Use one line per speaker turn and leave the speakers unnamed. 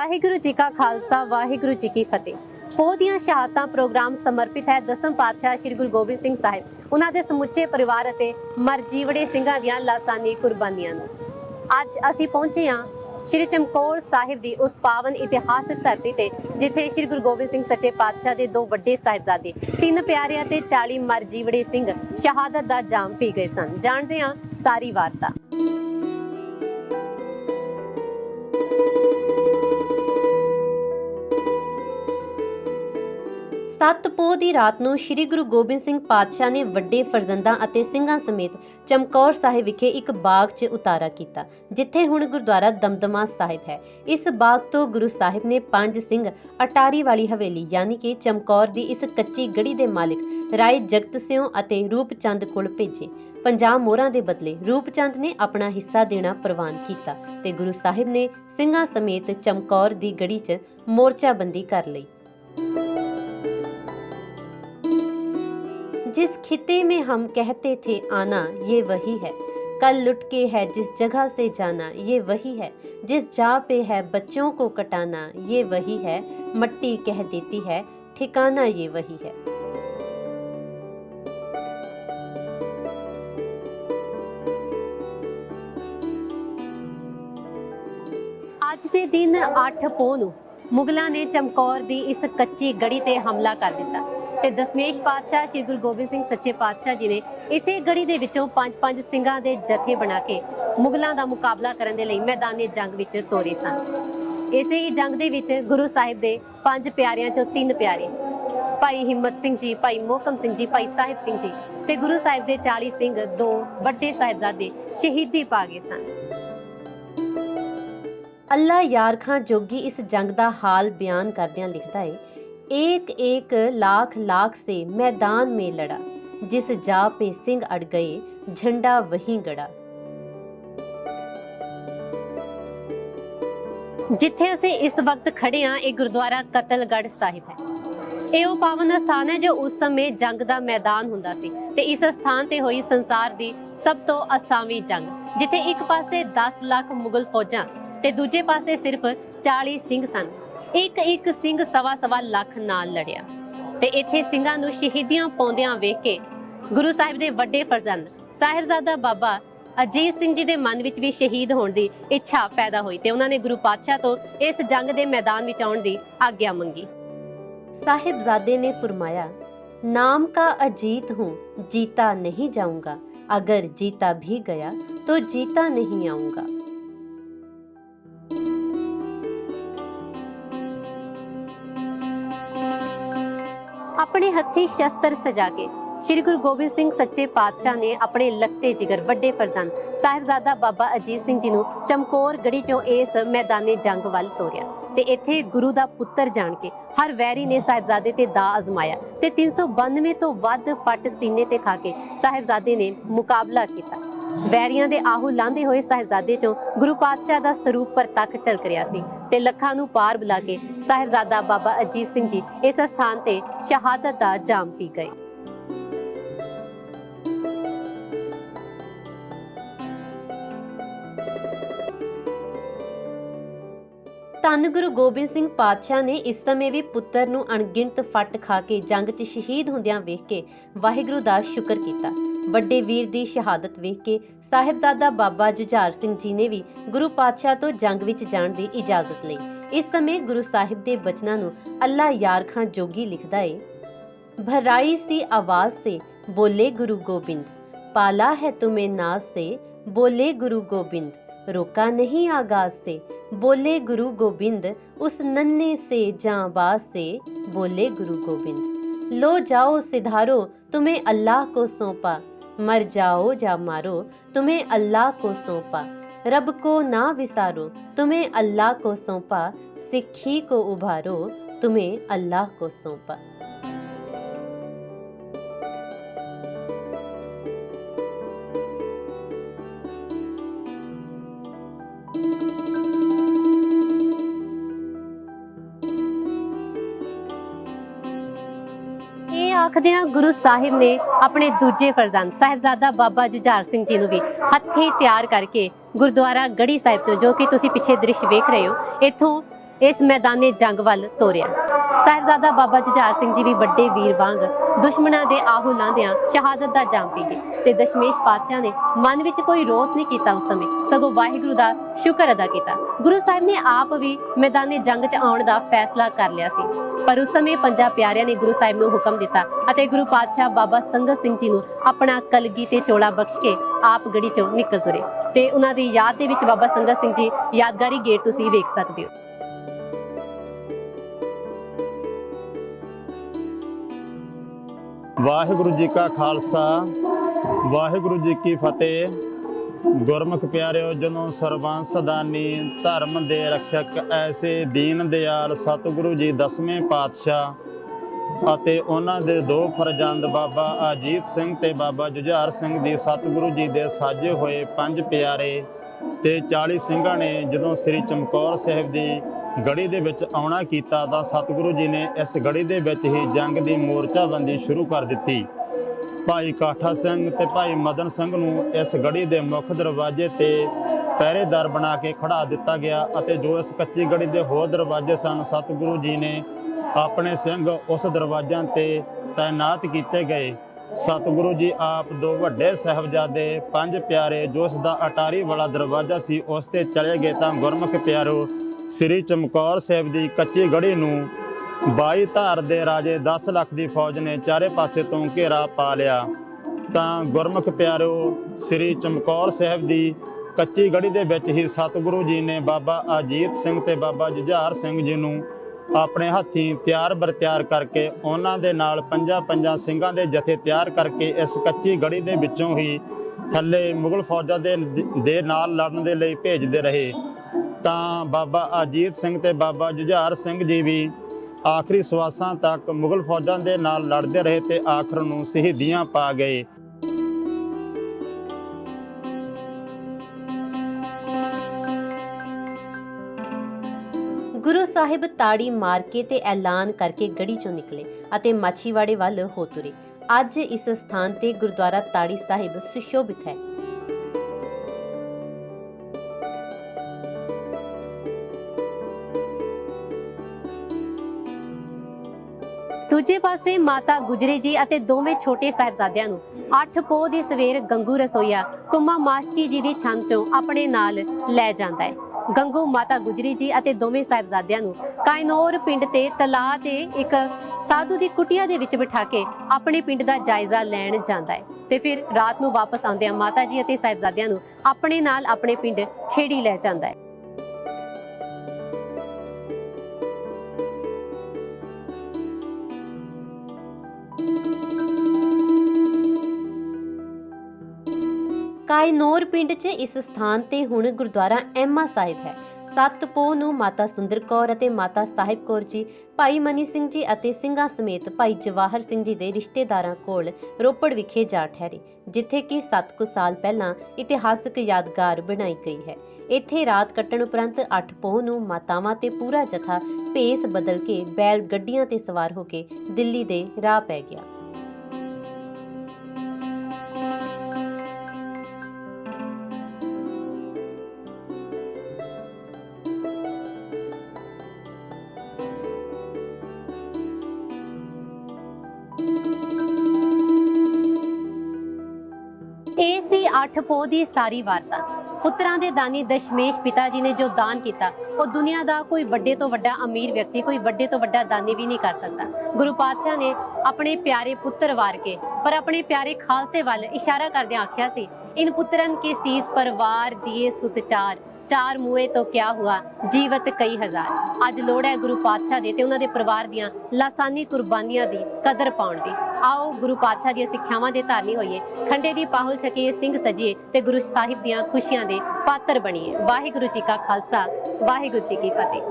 ਵਾਹਿਗੁਰੂ ਜੀ ਕਾ ਖਾਲਸਾ, ਵਾਹਿਗੁਰੂ ਜੀ ਕੀ ਫਤਿਹ। ਪੋਹ ਦੀਆਂ ਸ਼ਹਾਦਤਾਂ ਪ੍ਰੋਗਰਾਮ ਸਮਰਪਿਤ ਹੈ ਦਸਮ ਪਾਤਸ਼ਾਹ ਸ੍ਰੀ ਗੁਰੂ ਗੋਬਿੰਦ ਸਿੰਘ ਸਾਹਿਬ। ਉਹਨਾਂ ਦੇ ਸਮੁੱਚੇ ਪਰਿਵਾਰ ਅਤੇ ਮਰਜੀਵੜੇ ਸਿੰਘਾਂ ਦੀਆਂ ਲਾਸਾਨੀ ਕੁਰਬਾਨੀਆਂ ਨੂੰ। ਅੱਜ ਅਸੀਂ ਪਹੁੰਚੇ ਹਾਂ ਸ੍ਰੀ ਚਮਕੌਰ ਸਾਹਿਬ ਦੀ ਉਸ ਪਾਵਨ ਇਤਿਹਾਸਕ ਧਰਤੀ ਤੇ, ਜਿੱਥੇ ਸ੍ਰੀ ਗੁਰੂ ਗੋਬਿੰਦ ਸਿੰਘ ਸੱਚੇ ਪਾਤਸ਼ਾਹ ਦੇ ਦੋ ਵੱਡੇ ਸਾਹਿਬਜ਼ਾਦੇ, ਤਿੰਨ ਪਿਆਰੇ ਅਤੇ 40 ਮਰਜੀਵੜੇ ਸਿੰਘ ਸ਼ਹਾਦਤ ਦਾ ਜਾਮ ਪੀ ਗਏ ਸਨ। ਜਾਣਦੇ ਹਾਂ ਸਾਰੀ ਵਾਰਤਾ। ਸੱਤ ਪੋਹ ਦੀ ਰਾਤ ਨੂੰ ਸ੍ਰੀ ਗੁਰੂ ਗੋਬਿੰਦ ਸਿੰਘ ਪਾਤਸ਼ਾਹ ਨੇ ਵੱਡੇ ਫਰਜ਼ੰਦਾਂ ਅਤੇ ਸਿੰਘਾਂ ਸਮੇਤ ਚਮਕੌਰ ਸਾਹਿਬ ਵਿਖੇ ਇੱਕ ਬਾਗ 'ਚ ਉਤਾਰਾ ਕੀਤਾ, ਜਿੱਥੇ ਹੁਣ ਗੁਰਦੁਆਰਾ ਦਮਦਮਾ ਸਾਹਿਬ ਹੈ। ਇਸ ਬਾਗ ਤੋਂ ਗੁਰੂ ਸਾਹਿਬ ਨੇ ਪੰਜ ਸਿੰਘ ਅਟਾਰੀ ਵਾਲੀ ਹਵੇਲੀ, ਯਾਨੀ ਕਿ ਚਮਕੌਰ ਦੀ ਇਸ ਕੱਚੀ ਗੜੀ ਦੇ ਮਾਲਿਕ ਰਾਏ ਜਗਤ ਸਿੰਘ ਅਤੇ ਰੂਪਚੰਦ ਕੋਲ ਭੇਜੇ। ਪੰਜਾਬ ਮੋਹਰਾਂ ਦੇ ਬਦਲੇ ਰੂਪਚੰਦ ਨੇ ਆਪਣਾ ਹਿੱਸਾ ਦੇਣਾ ਪ੍ਰਵਾਨ ਕੀਤਾ ਤੇ ਗੁਰੂ ਸਾਹਿਬ ਨੇ ਸਿੰਘਾਂ ਸਮੇਤ ਚਮਕੌਰ ਦੀ ਗੜੀ 'ਚ ਮੋਰਚਾਬੰਦੀ ਕਰ ਲਈ। जिस खिते में हम कहते थे आना ये वही है कल लुट के है जिस जगह से जाना ये वही है जिस जा पे है बच्चों को कटाना ये वही है मट्टी कह देती है ठिकाना ये वही है ਅੱਜ ਦੇ ਦਿਨ 8 ਪੋਹ ਨੂੰ ਮੁਗਲਾਂ ਨੇ ਚਮਕੌਰ ਦੀ ਇਸ ਕੱਚੀ ਗੜੀ ਤੇ ਹਮਲਾ ਕਰ ਦਿੱਤਾ ਤੇ ਦਸਮੇਸ਼ ਪਾਤਸ਼ਾਹ ਸ੍ਰੀ ਗੁਰੂ ਗੋਬਿੰਦ ਸਿੰਘ ਸੱਚੇ ਪਾਤਸ਼ਾਹ ਜੀ ਨੇ ਇਸੇ ਗੜੀ ਦੇ ਵਿੱਚੋਂ ਪੰਜ ਪੰਜ ਸਿੰਘਾਂ ਦੇ ਜਥੇ ਬਣਾ ਕੇ ਮੁਗਲਾਂ ਦਾ ਮੁਕਾਬਲਾ ਕਰਨ ਦੇ ਲਈ ਮੈਦਾਨੇ ਜੰਗ ਵਿੱਚ ਤੋਰੇ ਸਨ। ਇਸੇ ਹੀ ਜੰਗ ਦੇ ਵਿੱਚ ਗੁਰੂ ਸਾਹਿਬ ਦੇ ਪੰਜ ਪਿਆਰਿਆਂ ਚੋਂ ਤਿੰਨ ਪਿਆਰੇ, ਭਾਈ ਹਿੰਮਤ ਸਿੰਘ ਜੀ, ਭਾਈ ਮੋਹਕਮ ਸਿੰਘ ਜੀ, ਭਾਈ ਸਾਹਿਬ ਸਿੰਘ ਜੀ ਤੇ ਗੁਰੂ ਸਾਹਿਬ ਦੇ 40 ਸਿੰਘ ਦੋ ਵੱਡੇ ਸਾਹਿਬਜ਼ਾਦੇ ਸ਼ਹੀਦੀ ਪਾ ਗਏ ਸਨ। ਅੱਲਾ ਯਾਰ ਖਾਂ ਜੋਗੀ ਇਸ ਜੰਗ ਦਾ ਹਾਲ ਬਿਆਨ ਕਰਦਿਆਂ ਲਿਖਦਾ ਹੈ एक एक लाख लाख से मैदान में लड़ा जिस जा पे सिंह अड़ गए झंडा वहीं गड़ा ਜਿੱਥੇ ਅਸੀਂ ਇਸ ਵਕਤ ਖੜੇ ਹਾਂ ਇਹ ਗੁਰਦੁਆਰਾ ਕਤਲਗੜ੍ਹ ਸਾਹਿਬ ਹੈ ਇਹ ਉਹ ਪਾਵਨ ਸਥਾਨ ਹੈ ਜੋ ਉਸ ਸਮੇਂ ਜੰਗ ਦਾ ਮੈਦਾਨ ਹੁੰਦਾ ਸੀ ਤੇ ਇਸ ਸਥਾਨ ਤੇ ਹੋਈ ਸੰਸਾਰ ਦੀ ਸਭ ਤੋਂ ਅਸਾਵੀਂ ਜੰਗ ਜਿੱਥੇ ਇੱਕ ਪਾਸੇ 10 ਲੱਖ ਮੁਗਲ ਫੌਜਾਂ ਤੇ ਦੂਜੇ ਪਾਸੇ ਸਿਰਫ 40 ਸਿੰਘ ਸਨ ਇੱਕ ਇੱਕ ਸਿੰਘ ਸਵਾ ਸਵਾ ਲੱਖ ਨਾਲ ਲੜਿਆ ਤੇ ਇੱਥੇ ਸਿੰਘਾਂ ਨੂੰ ਸ਼ਹੀਦੀਆਂ ਪਾਉਂਦਿਆਂ ਵੇਖ ਕੇ ਗੁਰੂ ਸਾਹਿਬ ਦੇ ਵੱਡੇ ਫਰਜ਼ੰਦ ਸਾਹਿਬਜ਼ਾਦਾ ਬਾਬਾ ਅਜੀਤ ਸਿੰਘ ਜੀ ਦੇ ਮਨ ਵਿੱਚ ਵੀ ਸ਼ਹੀਦ ਹੋਣ ਦੀ ਇੱਛਾ ਪੈਦਾ ਹੋਈ ਤੇ ਉਹਨਾਂ ਨੇ ਗੁਰੂ ਪਾਤਸ਼ਾਹ ਤੋਂ ਇਸ ਜੰਗ ਦੇ ਮੈਦਾਨ ਵਿੱਚ ਆਉਣ ਦੀ ਆਗਿਆ ਮੰਗੀ। ਸਾਹਿਬਜ਼ਾਦੇ ਨੇ ਫਰਮਾਇਆ, ਨਾਮ ਕਾ ਅਜੀਤ ਹੂੰ, ਜੀਤਾ ਨਹੀਂ ਜਾਊਂਗਾ। ਅਗਰ ਜੀਤਾ ਵੀ ਗਿਆ, ਤੋ ਜੀਤਾ ਨਹੀਂ ਆਊਂਗਾ। ਆਪਣੇ ਹੱਥੀ ਸ਼ਸਤਰ ਸਜਾ ਕੇ ਸ੍ਰੀ ਗੁਰੂ ਗੋਬਿੰਦ ਸਿੰਘ ਸੱਚੇ ਪਾਤਸ਼ਾਹ ਨੇ ਆਪਣੇ ਲੱਤੇ ਜਿਗਰ ਵੱਡੇ ਫਰਜ਼ੰਦ ਸਾਹਿਬਜ਼ਾਦਾ ਬਾਬਾ ਅਜੀਤ ਸਿੰਘ ਜੀ ਨੂੰ ਚਮਕੌਰ ਗੜੀ ਚੋਂ ਇਸ ਮੈਦਾਨੇ ਜੰਗ ਵੱਲ ਤੋਰਿਆ ਤੇ ਇੱਥੇ ਗੁਰੂ ਦਾ ਪੁੱਤਰ ਜਾਣ ਕੇ ਹਰ ਵੈਰੀ ਨੇ ਸਾਹਿਬਜ਼ਾਦੇ ਤੇ ਦਾ ਅਜ਼ਮਾਇਆ ਤੇ 392 ਤੋਂ ਵੱਧ ਫੱਟ ਸੀਨੇ ਤੇ ਖਾ ਕੇ ਸਾਹਿਬਜ਼ਾਦੇ ਨੇ ਮੁਕਾਬਲਾ ਕੀਤਾ। ਬੈਰੀਆਂ ਦੇ ਆਹੂ ਲਾਂਦੇ ਹੋਏ ਸਾਹਿਬਜ਼ਾਦੇ ਚੋਂ ਗੁਰੂ ਪਾਤਸ਼ਾਹ ਦਾ ਸਰੂਪ ਪਰਤੱਖ ਝਲਕ ਰਿਹਾ ਸੀ ਤੇ ਲੱਖਾਂ ਨੂੰ ਪਾਰ ਬੁਲਾ ਕੇ ਸਾਹਿਬਜ਼ਾਦਾ ਬਾਬਾ ਅਜੀਤ ਸਿੰਘ ਜੀ ਇਸ ਸਥਾਨ ਤੇ ਸ਼ਹਾਦਤ ਦਾ ਜਾਮ ਪੀ ਗਏ। ਧੰਨ ਗੁਰੂ ਗੋਬਿੰਦ ਸਿੰਘ ਪਾਤਸ਼ਾਹ ਨੇ ਇਸ ਸਮੇਂ ਵੀ ਪੁੱਤਰ ਨੂੰ ਅਣਗਿਣਤ ਫੱਟ ਖਾ ਕੇ ਜੰਗ 'ਚ ਸ਼ਹੀਦ ਹੁੰਦਿਆਂ ਵੇਖ ਕੇ ਵਾਹਿਗੁਰੂ ਦਾ ਸ਼ੁਕਰ ਕੀਤਾ। ਵੱਡੇ ਵੀਰ ਦੀ ਸ਼ਹਾਦਤ ਵੇਖ ਕੇ ਸਾਹਿਬਜ਼ਾਦਾ ਬਾਬਾ ਜੁਝਾਰ ਸਿੰਘ ਜੀ ਨੇ ਵੀ ਗੁਰੂ ਪਾਤਸ਼ਾਹ ਤੋਂ ਜੰਗ ਵਿੱਚ ਜਾਣ ਦੀ ਇਜਾਜ਼ਤ ਲਈ। ਇਸ ਸਮੇਂ ਗੁਰੂ ਸਾਹਿਬ ਦੇ ਬਚਨਾਂ ਨੂੰ ਅੱਲਾ ਯਾਰ ਖਾਂ ਜੋਗੀ ਲਿਖਦਾ ਏ, ਭਰਾਈ ਸੀ ਆਵਾਜ਼ ਸੇ, ਬੋਲੇ ਗੁਰੂ ਗੋਬਿੰਦ। ਪਾਲਾ ਹੈ ਤੁਮੇ ਨਾਜ਼ ਸੇ, ਬੋਲੇ ਗੁਰੂ ਗੋਬਿੰਦ। रोका नहीं आगाज़ से। बोले गुरु गोविंद, उस नन्हे से जांबाज से। बोले गुरु गोविंद, लो जाओ सिधारो, तुम्हें अल्लाह को सौंपा। मर जाओ जा मारो, तुम्हें अल्लाह को सौंपा। रब को ना विसारो, तुम्हें अल्लाह को सौंपा। सिक्खी को उभारो, तुम्हें अल्लाह को सौंपा। ਆਖਦਿਆਂ ਗੁਰੂ ਸਾਹਿਬ ਨੇ ਆਪਣੇ ਦੂਜੇ ਫਰਜ਼ੰਦ ਸਾਹਿਬਜ਼ਾਦਾ ਬਾਬਾ ਜੁਝਾਰ ਸਿੰਘ ਜੀ ਨੂੰ ਵੀ ਹੱਥੀਂ ਤਿਆਰ ਕਰਕੇ ਗੁਰਦੁਆਰਾ ਗੜੀ ਸਾਹਿਬ ਤੋਂ ਜੋ ਕਿ ਤੁਸੀਂ ਪਿੱਛੇ ਦ੍ਰਿਸ਼ ਵੇਖ ਰਹੇ ਹੋ, ਇੱਥੋਂ ਇਸ ਮੈਦਾਨੇ ਜੰਗ ਵੱਲ ਤੋਰਿਆ। ਸਾਹਿਬਜ਼ਾਦਾ ਬਾਬਾ ਜੁਝਾਰ ਸਿੰਘ ਜੀ ਵੀ ਵੱਡੇ ਵੀਰ ਵਾਂਗ ਦੁਸ਼ਮਣਾਂ ਦੇ ਆਹੂ ਲਾਂਦਿਆਂ ਸ਼ਹਾਦਤ ਦਾ ਜਾਮ ਪੀ ਗਏ ਤੇ ਦਸ਼ਮੇਸ਼ ਪਾਤਸ਼ਾਹ ਨੇ ਮਨ ਵਿੱਚ ਕੋਈ ਰੋਸ ਨਹੀਂ ਕੀਤਾ ਉਸ ਸਮੇਂ। ਸਗੋਂ ਵਾਹਿਗੁਰੂ ਦਾ ਸ਼ੁਕਰ ਅਦਾ ਕੀਤਾ। ਗੁਰੂ ਸਾਹਿਬ ਨੇ ਆਪ ਵੀ ਮੈਦਾਨੇ ਜੰਗ 'ਚ ਆਉਣ ਦਾ ਫੈਸਲਾ ਕਰ ਲਿਆ ਸੀ। ਪਰ ਉਸ ਸਮੇਂ ਪੰਜਾਂ ਪਿਆਰਿਆਂ ਨੇ ਗੁਰੂ ਸਾਹਿਬ ਨੂੰ ਹੁਕਮ ਦਿੱਤਾ ਅਤੇ ਗੁਰੂ ਪਾਤਸ਼ਾਹ ਬਾਬਾ ਸੰਗਤ ਸਿੰਘ ਜੀ ਨੂੰ ਆਪਣਾ ਕਲਗੀ ਤੇ ਚੋਲਾ ਬਖਸ਼ ਕੇ ਆਪ ਗੜੀ 'ਚੋਂ ਨਿਕਲ ਤੁਰੇ। ਤੇ ਉਹਨਾਂ ਦੀ ਯਾਦ ਦੇ ਵਿੱਚ ਬਾਬਾ ਸੰਗਤ ਸਿੰਘ ਜੀ ਯਾਦਗਾਰੀ ਗੇਟ ਤੁਸੀਂ ਵੇਖ ਸਕਦੇ ਹੋ।
ਵਾਹਿਗੁਰੂ ਜੀ ਕਾ ਖਾਲਸਾ, ਵਾਹਿਗੁਰੂ ਜੀ ਕੀ ਫਤਿਹ। ਗੁਰਮੁਖ ਪਿਆਰਿਓ ਜਦੋਂ ਸਰਬੰਸ ਦਾਨੀ ਧਰਮ ਦੇ ਰੱਖਿਅਕ ਐਸੇ ਦੀਨ ਦਿਆਲ ਸਤਿਗੁਰੂ ਜੀ ਦਸਵੇਂ ਪਾਤਸ਼ਾਹ ਅਤੇ ਉਹਨਾਂ ਦੇ ਦੋ ਫਰਜ਼ੰਦ ਬਾਬਾ ਅਜੀਤ ਸਿੰਘ ਤੇ ਬਾਬਾ ਜੁਝਾਰ ਸਿੰਘ ਦੀ ਸਤਿਗੁਰੂ ਜੀ ਦੇ ਸਾਜੇ ਹੋਏ ਪੰਜ ਪਿਆਰੇ ਤੇ 40 ਸਿੰਘਾਂ ਨੇ ਜਦੋਂ ਸ੍ਰੀ ਚਮਕੌਰ ਸਾਹਿਬ ਦੀ ਗੜੀ ਦੇ ਵਿੱਚ ਆਉਣਾ ਕੀਤਾ ਤਾਂ ਸਤਿਗੁਰੂ ਜੀ ਨੇ ਇਸ ਗੜੀ ਦੇ ਵਿੱਚ ਹੀ ਜੰਗ ਦੀ ਮੋਰਚਾਬੰਦੀ ਸ਼ੁਰੂ ਕਰ ਦਿੱਤੀ। ਭਾਈ ਕਾਠਾ ਸਿੰਘ ਤੇ ਭਾਈ ਮਦਨ ਸਿੰਘ ਨੂੰ ਇਸ ਗੜੀ ਦੇ ਮੁੱਖ ਦਰਵਾਜ਼ੇ ਤੇ ਪਹਿਰੇਦਾਰ ਬਣਾ ਕੇ ਖੜਾ ਦਿੱਤਾ ਗਿਆ ਅਤੇ ਜੋ ਇਸ ਕੱਚੀ ਗੜੀ ਦੇ ਹੋਰ ਦਰਵਾਜ਼ੇ ਸਨ, ਸਤਿਗੁਰੂ ਜੀ ਨੇ ਆਪਣੇ ਸਿੰਘ ਉਸ ਦਰਵਾਜ਼ਿਆਂ ਤੇ ਤਾਇਨਾਤ ਕੀਤੇ ਗਏ। ਸਤਿਗੁਰੂ ਜੀ ਆਪ ਦੋ ਵੱਡੇ ਸਹਿਬਜ਼ਾਦੇ, ਪੰਜ ਪਿਆਰੇ, ਜੋ ਉਸ ਦਾ ਅਟਾਰੀ ਵਾਲਾ ਦਰਵਾਜ਼ਾ ਸੀ, ਉਸ ਤੇ ਚਲੇ ਗਏ ਤਾਂ ਗੁਰਮੁਖ ਪਿਆਰੋ ਸ੍ਰੀ ਚਮਕੌਰ ਸਾਹਿਬ ਦੀ ਕੱਚੀ ਗੜੀ ਨੂੰ ਬਾਈ ਧਾਰ ਦੇ ਰਾਜੇ 10 ਲੱਖ ਦੀ ਫੌਜ ਨੇ ਚਾਰੇ ਪਾਸੇ ਤੋਂ ਘੇਰਾ ਪਾ ਲਿਆ। ਤਾਂ ਗੁਰਮੁਖ ਪਿਆਰੋ, ਸ੍ਰੀ ਚਮਕੌਰ ਸਾਹਿਬ ਦੀ ਕੱਚੀ ਗੜੀ ਦੇ ਵਿੱਚ ਹੀ ਸਤਿਗੁਰੂ ਜੀ ਨੇ ਬਾਬਾ ਅਜੀਤ ਸਿੰਘ ਤੇ ਬਾਬਾ ਜੁਝਾਰ ਸਿੰਘ ਜੀ ਨੂੰ ਆਪਣੇ ਹੱਥੀਂ ਤਿਆਰ ਬਰਤਿਆਰ ਕਰਕੇ ਉਹਨਾਂ ਦੇ ਨਾਲ ਪੰਜਾਂ ਪੰਜਾਂ ਸਿੰਘਾਂ ਦੇ ਜਥੇ ਤਿਆਰ ਕਰਕੇ ਇਸ ਕੱਚੀ ਗੜੀ ਦੇ ਵਿੱਚੋਂ ਹੀ ਥੱਲੇ ਮੁਗਲ ਫੌਜਾਂ ਦੇ ਦੇ ਨਾਲ ਲੜਨ ਦੇ ਲਈ ਭੇਜਦੇ ਰਹੇ। ਤਾਂ ਬਾਬਾ ਅਜੀਤ ਸਿੰਘ ਤੇ ਬਾਬਾ ਜੁਝਾਰ ਸਿੰਘ ਜੀ ਵੀ ਆਖਰੀ ਸਵਾਸਾਂ ਤੱਕ ਮੁਗਲ ਫੌਜਾਂ ਦੇ ਨਾਲ ਲੜਦੇ ਰਹੇ ਤੇ ਆਖਰ ਨੂੰ ਸ਼ਹੀਦੀਆਂ ਪਾ ਗਏ।
ਗੁਰੂ ਸਾਹਿਬ ਤਾੜੀ ਮਾਰ ਕੇ ਤੇ ਐਲਾਨ ਕਰਕੇ ਗੜੀ ਚੋਂ ਨਿਕਲੇ ਅਤੇ ਮਾਛੀਵਾੜੇ ਵੱਲ ਹੋ ਤੁਰੇ। ਅੱਜ ਇਸ ਸਥਾਨ ਤੇ ਗੁਰਦੁਆਰਾ ਤਾੜੀ ਸਾਹਿਬ ਸੁਸ਼ੋਭਿਤ ਹੈ। ਦੂਜੇ ਪਾਸੇ ਮਾਤਾ ਗੁਜਰੀ ਜੀ ਅਤੇ ਦੋਵੇਂ ਛੋਟੇ ਸਾਹਿਬਜ਼ਾਦਿਆਂ ਨੂੰ 8 ਪੋਹ ਦੀ ਸਵੇਰ ਗੰਗੂ ਰਸੋਈਆ ਕੁਮਾ ਮਾਸਟਰੀ ਜੀ ਦੀ ਛੰਦ ਤੋਂ ਆਪਣੇ ਨਾਲ ਲੈ ਜਾਂਦਾ ਹੈ। ਗੰਗੂ, ਮਾਤਾ ਗੁਜਰੀ ਜੀ ਅਤੇ ਦੋਵੇਂ ਸਾਹਿਬਜ਼ਾਦਿਆਂ ਨੂੰ ਕਾਇਨੌਰ ਪਿੰਡ ਤੇ ਤਲਾਅ ਦੇ ਇੱਕ ਸਾਧੂ ਦੀ ਕੁਟਿਆ ਦੇ ਵਿੱਚ ਬਿਠਾ ਕੇ ਆਪਣੇ ਪਿੰਡ ਦਾ ਜਾਇਜ਼ਾ ਲੈਣ ਜਾਂਦਾ ਹੈ ਤੇ ਫਿਰ ਰਾਤ ਨੂੰ ਵਾਪਸ ਆਉਂਦਿਆਂ ਮਾਤਾ ਜੀ ਅਤੇ ਸਾਹਿਬਜ਼ਾਦਿਆਂ ਨੂੰ ਆਪਣੇ ਨਾਲ ਆਪਣੇ ਪਿੰਡ ਖੇੜੀ ਲੈ ਜਾਂਦਾ ਹੈ। ਕਾਇਨੌਰ ਪਿੰਡ 'ਚ ਇਸ ਸਥਾਨ ਤੇ ਹੁਣ ਗੁਰਦੁਆਰਾ ਐਮਾ ਸਾਹਿਬ ਹੈ। ਸੱਤ ਪੋਹ ਨੂੰ ਮਾਤਾ ਸੁੰਦਰ ਕੌਰ ਅਤੇ ਮਾਤਾ ਸਾਹਿਬ ਕੌਰ ਜੀ, ਭਾਈ ਮਨੀ ਸਿੰਘ ਜੀ ਅਤੇ ਸਿੰਘਾਂ ਸਮੇਤ ਭਾਈ ਜਵਾਹਰ ਸਿੰਘ ਜੀ ਦੇ ਰਿਸ਼ਤੇਦਾਰਾਂ ਕੋਲ ਰੋਪੜ ਵਿਖੇ ਜਾ ਠਹਿਰੇ, ਜਿੱਥੇ ਕਿ 7 ਕੁ ਸਾਲ ਪਹਿਲਾਂ ਇਤਿਹਾਸਕ ਯਾਦਗਾਰ ਬਣਾਈ ਗਈ ਹੈ। ਇੱਥੇ ਰਾਤ ਕੱਟਣ ਉਪਰੰਤ 8 ਪੋਹ ਨੂੰ ਮਾਤਾਵਾਂ ਤੇ ਪੂਰਾ ਜਥਾ ਭੇਸ ਬਦਲ ਕੇ ਬੈਲ ਗੱਡੀਆਂ ਤੇ ਸਵਾਰ ਹੋ ਕੇ ਦਿੱਲੀ ਦੇ ਰਾਹ ਪੈ ਗਿਆ। ਇਹ ਸੀ ਦੀ ਸਾਰੀ ਵਾਰਤਾ। ਪੁੱਤਰਾਂ ਦੇ ਦਾਨੀ ਦਸ਼ਮੇਸ਼ ਪਿਤਾ ਜੀ ਨੇ ਜੋ ਦਾਨ ਕੀਤਾ, ਉਹ ਦੁਨੀਆ ਦਾ ਕੋਈ ਵੱਡੇ ਤੋਂ ਵੱਡਾ ਅਮੀਰ ਵਿਅਕਤੀ, ਕੋਈ ਵੱਡੇ ਤੋਂ ਵੱਡਾ ਦਾਨੀ ਵੀ ਨਹੀਂ ਕਰ ਸਕਦਾ। ਗੁਰੂ ਪਾਤਸ਼ਾਹ ਨੇ ਆਪਣੇ ਪਿਆਰੇ ਪੁੱਤਰ ਵਾਰ ਕੇ ਪਰ ਆਪਣੇ ਪਿਆਰੇ ਖਾਲਸੇ ਵੱਲ ਇਸ਼ਾਰਾ ਕਰਦਿਆਂ ਆਖਿਆ ਸੀ, ਇਨ ਪੁੱਤਰਨ ਕੇ ਸੀਸ ਪਰਵਾਰ ਦੀਏ ਸੁਤਚਾਰ ਚਾਰ ਮੂਏ ਤੋਂ ਕਿਆ ਹੁਆ, ਜੀਵਤ ਕਈ ਹਜ਼ਾਰ। ਅੱਜ ਲੋੜ ਹੈ ਗੁਰੂ ਪਾਤਸ਼ਾਹ ਦੇ ਤੇ ਉਹਨਾਂ ਦੇ ਪਰਿਵਾਰ ਦੀਆਂ ਲਾਸਾਨੀ ਕੁਰਬਾਨੀਆਂ ਦੀ ਕਦਰ ਪਾਉਣ ਦੀ। ਆਓ ਗੁਰੂ ਪਾਤਸ਼ਾਹ ਦੀਆਂ ਸਿੱਖਿਆਵਾਂ ਦੇ ਧਾਰਨੀ ਹੋਈਏ। ਖੰਡੇ ਦੀ ਪਾਹੁਲ ਛਕੀਏ ਸਿੰਘ ਸਜੀਏ ਤੇ ਗੁਰੂ ਸਾਹਿਬ ਦੀਆਂ ਖੁਸ਼ੀਆਂ ਦੇ ਪਾਤਰ ਬਣੀਏ। ਵਾਹਿਗੁਰੂ ਜੀ ਕਾ ਖਾਲਸਾ, ਵਾਹਿਗੁਰੂ ਜੀ ਕੀ ਫਤਿਹ।